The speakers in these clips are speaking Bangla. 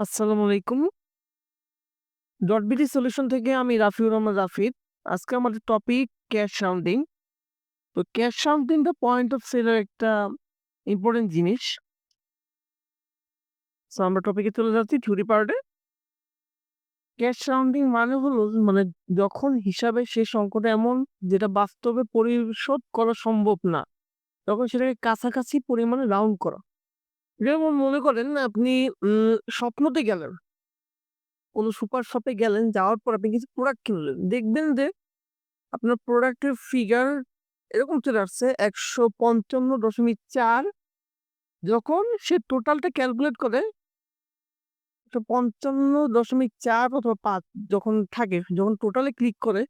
আসসালামু আলাইকুম। ডটবিডি সলিউশন থেকে আমি রাফিউর রহমান রাফিদ। আজকে আমাদের টপিক ক্যাশ সাউন্ডিং তো ক্যাশ রাউন্ডিং টা পয়েন্ট অফ সেল এর একটা ইম্পর্টেন্ট জিনিস। সো আমরা টপিকে চলে যাচ্ছি থিওরি পার্টে। ক্যাশ সাউন্ডিং মানে হলো মানে যখন হিসাবে শেষ অঙ্কটা এমন যেটা বাস্তবে পরিশোধ করা সম্ভব না, তখন সেটাকে কাছাকাছি পরিমাণে রাউন্ড করা। যেমন মনে করেন আপনি উম স্বপ্নতে গেলেন। কোন সুপার শপে গেলেন, যাওয়ার পর আপনি কিছু প্রোডাক্ট কিনলেন। দেখবেন যে আপনার প্রোডাক্টের ফিগার এরকম চলে আসছে ১৫৫.৪ যখন সে টোটালটা ক্যালকুলেট করে ১৫.৪ অথবা পাঁচ যখন থাকে, যখন টোটালে ক্লিক করে,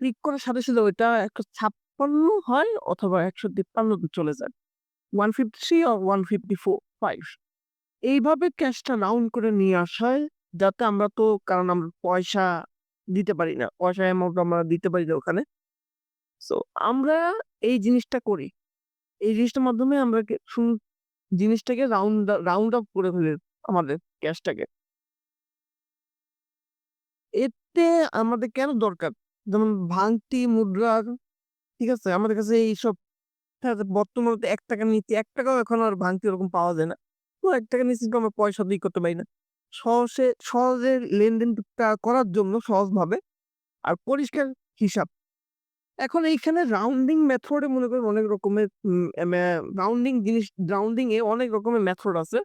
ক্লিক করার সাথে, সাথে ওইটা ১৫৬ হয় অথবা ১৫৩ তে চলে যায়। 153 or 154, 5 এইভাবে ক্যাশটা রাউন্ড করে নিয়ে আসা হয়, যাতে আমরা তো কারণ আমরা পয়সা দিতে পারি না। পয়সা অ্যামাউন্ট আমরা দিতে পারি না ওখানে। সো আমরা এই জিনিসটা করি। এই জিনিসটার মাধ্যমে আমরা জিনিসটাকে রাউন্ড রাউন্ড আপ করে ফেলি আমাদের ক্যাশটাকে। এতে আমাদের কেন দরকার? যেমন ভাঙতি মুদ্রার ঠিক আছে? আমাদের কাছে এইসব বর্তমানে তো ৳১ র নিচে ৳১ ও এখন আর ভাঙতি ওরকম পাওয়া যায় না। তো ৳১ নিচে কিন্তু আমরা পয়সা দিয়ে করতে পারি না। সহসে সহজে লেনদেনটা করার জন্য সহজভাবে আর পরিষ্কার হিসাব। এখন এইখানে রাউন্ডিং মেথড মনে করেন অনেক রকমের রাউন্ডিং জিনিস রাউন্ডিং এ অনেক রকমের মেথড আছে।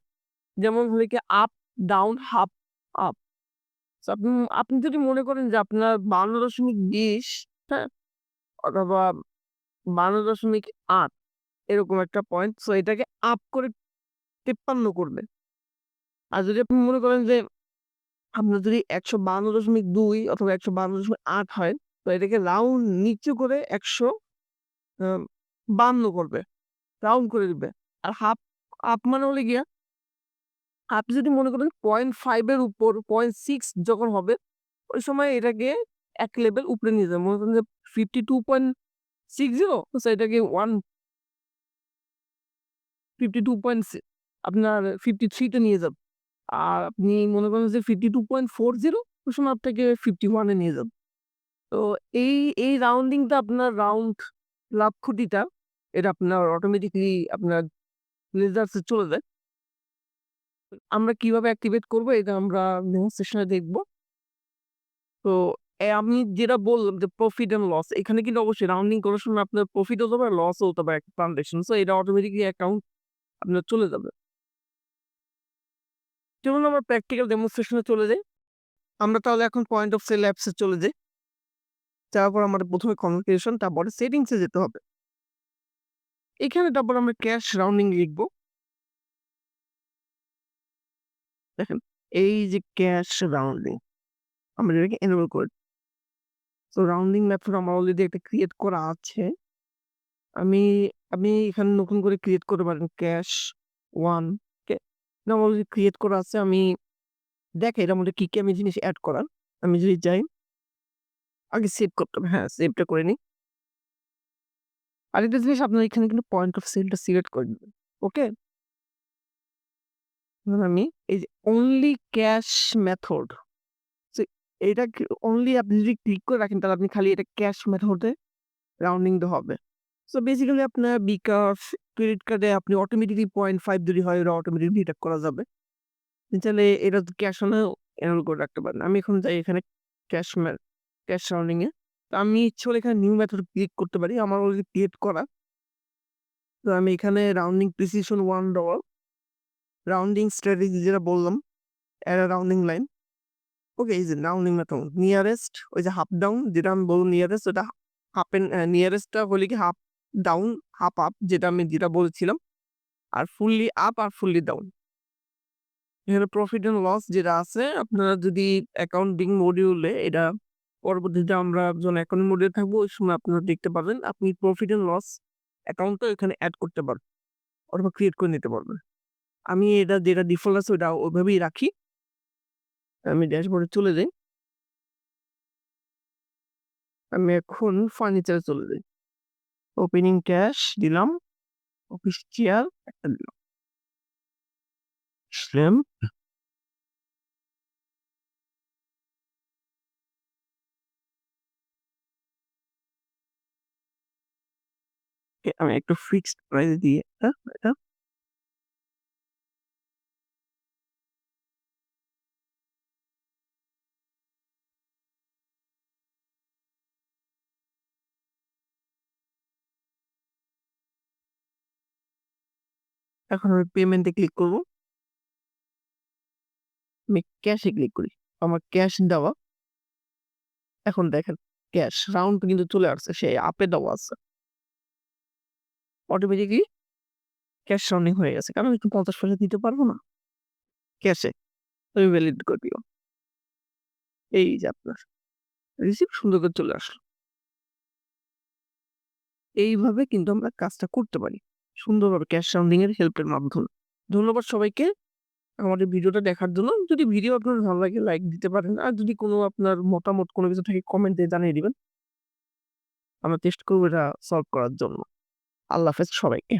যেমন হলো গিয়ে আপ, ডাউন, হাফ, আপ। আপনি আপনি যদি মনে করেন যে আপনার ৫২.২০ হ্যাঁ? অথবা ৫২.৮ এরকম একটা পয়েন্ট। সো এটাকে আপ করে ৫৩ করবে। আর যদি আপনি মনে করেন যে আপনার যদি ১৫২ অথবা ১৫২.৮ হয়, তো এটাকে রাউন্ড নিচু করে ১০০ আ ৫২ করবে। রাউন্ড করে দিবে। আর হাফ আপ মানে হলে গিয়া আপনি যদি মনে করেন পয়েন্ট ফাইভের উপর ০.৬ যখন হবে, ওই সময় এটাকে এক লেভেল উপরে নিয়ে যাবে মনে করেন যে 52.60 সো এটাকে 1 52.6 আপনার 53 তে নিয়ে যাবেন। আর আপনি মনে করেন যে 52.40 ওই সময় আপনাকে 51 এ নিয়ে যাবেন। তো এই, এই রাউন্ডিংটা আপনার রাউন্ড লাভ ক্ষতিটা এটা আপনার অটোমেটিক্যালি আপনার রেজাল্টস চলে যায়। আমরা কীভাবে অ্যাক্টিভেট করব এটা আমরা ডেমনস্ট্রেশন এ দেখব। তো আমি যেটা বললাম যে প্রফিট এন্ড লস এখানে কিন্তু অবশ্যই রাউন্ডিং করার সময় আপনার প্রফিট হতে পারে, লস হতে পারে একটা ট্রান্সেকশন। সো এটা অটোমেটিক্যালি অ্যাকাউন্ট আপনার চলে যাবে। চলুন আমরা প্র্যাকটিক্যাল ডেমনস্ট্রেশন চলে যাই। আমরা তাহলে এখন পয়েন্ট অফ সেল অ্যাপস চলে যাই। যাওয়ার পর আমাদের ১ম এ কনফিগারেশন তারপরে সেটিংস যেতে হবে। এখানে তারপর আমরা ক্যাশ রাউন্ডিং লিখব। দেখেন, এই যে ক্যাশ রাউন্ডিং আমরা এটাকে এনেবল করে সো রাউন্ডিং মেথড আমার অলরেডি একটা ক্রিয়েট করা আছে। আমি আপনি এখানে নতুন করে ক্রিয়েট করতে পারেন ক্যাশ ওয়ান আমার অলরেডি ক্রিয়েট করা আছে। আমি দেখাই এটার মধ্যে কি, কি আমি জিনিস অ্যাড করার। আমি যদি যাই আগে সেভ করতে হবে। হ্যাঁ, সেভটা করে নিই। আরেকটা জিনিস আপনার এখানে কিন্তু পয়েন্ট অফ সেল টা সিলেক্ট করে দিবেন। ওকে? আমি এই যে অনলি ক্যাশ মেথড এটা অনলি আপনি যদি ক্লিক করে রাখেন তাহলে আপনি খালি এটা ক্যাশ মেথড রাউন্ডিং টা হবে। সো বেসিক্যালি আপনার বিকাশ, ক্রেডিট কার্ডে আপনি অটোমেটিকলি পয়েন্ট ফাইভ যদি হয় ওরা অটোমেটিক্যালি ডিডাক্ট করা যাবে। চাইলে এটা ক্যাশ অন এও এনেবল করে রাখতে পারেন। আমি এখন যাই এখানে ক্যাশ ক্যাশ রাউন্ডিং এ। তো আমি ইচ্ছে হলে এখানে নিউ মেথড ক্লিক করতে পারি। আমার অলরেডি ক্রিয়েট করা। তো আমি এখানে rounding precision one dollar rounding strategy যেটা বললাম, আ রাউন্ডিং লাইন। ওকে এই যে রাউন্ডিং মেথড নিয়ারেস্ট ওই যে হাফ ডাউন যেটা আমি বললাম নিয়ারেস্ট ওটা হাফ এন অ্যা নিয়ারেস্ট টা কি হাফ ডাউন, হাফ আপ যেটা আমি যেটা বলেছিলাম। আর ফুললি আপ আর ফুললি ডাউন। এখানে প্রফিট অ্যান্ড লস যেটা আছে আপনারা যদি অ্যাকাউন্টিং মডিউলে এটা পরবর্তীতে আমরা যখন অ্যাকাউন্ট মডিউলে থাকব ওই সময় আপনারা দেখতে পাবেন। আপনি প্রফিট অ্যান্ড লস অ্যাকাউন্টটাও এখানে অ্যাড করতে পারবেন। অথবা ক্রিয়েট করে নিতে পারবেন। আমি এটা যেটা ডিফল্ট আছে ওটা ওইভাবেই রাখি। আমি ড্যাশবোর্ডে চলে যাই আমি এখন ফার্নিচারে চলে যাই ওপেনিং ক্যাশ দিলাম। অফিস চেয়ার একটা দিলাম। আমি একটু ফিক্সড প্রাইস দিয়ে হ্যাঁ, এটা এখন আমি পেমেন্টে ক্লিক করব। আমি ক্যাশে ক্লিক করি। আমার ক্যাশ দেওয়া। এখন দেখেন ক্যাশ রাউন্ড কিন্তু চলে আসছে। সেই আপে দেওয়া আছে। অটোমেটিক্যালি ক্যাশ রাউন্ডিং হয়ে গেছে। কারণ একটু ৫০ পয়সা দিতে পারব না? ক্যাশে। তুমি ভ্যালিড করে দিলাম। এই যে আপনার রিসিপ্ট সুন্দর করে চলে আসলো। এইভাবে কিন্তু আমরা কাজটা করতে পারি। সুন্দরভাবে ক্যাশ সাউন্ডিং এর হেল্পের মাধ্যমে। ধন্যবাদ সবাইকে আমাদের ভিডিওটা দেখার জন্য। যদি ভিডিও আপনার ভালো লাগে লাইক দিতে পারেন। আর যদি কোনো আপনার মতামত, কোনো কিছু থাকে কমেন্ট দিয়ে জানিয়ে দিবেন। আমরা টেস্ট করব এটা সলভ করার জন্য। আল্লাহ হাফেজ সবাইকে।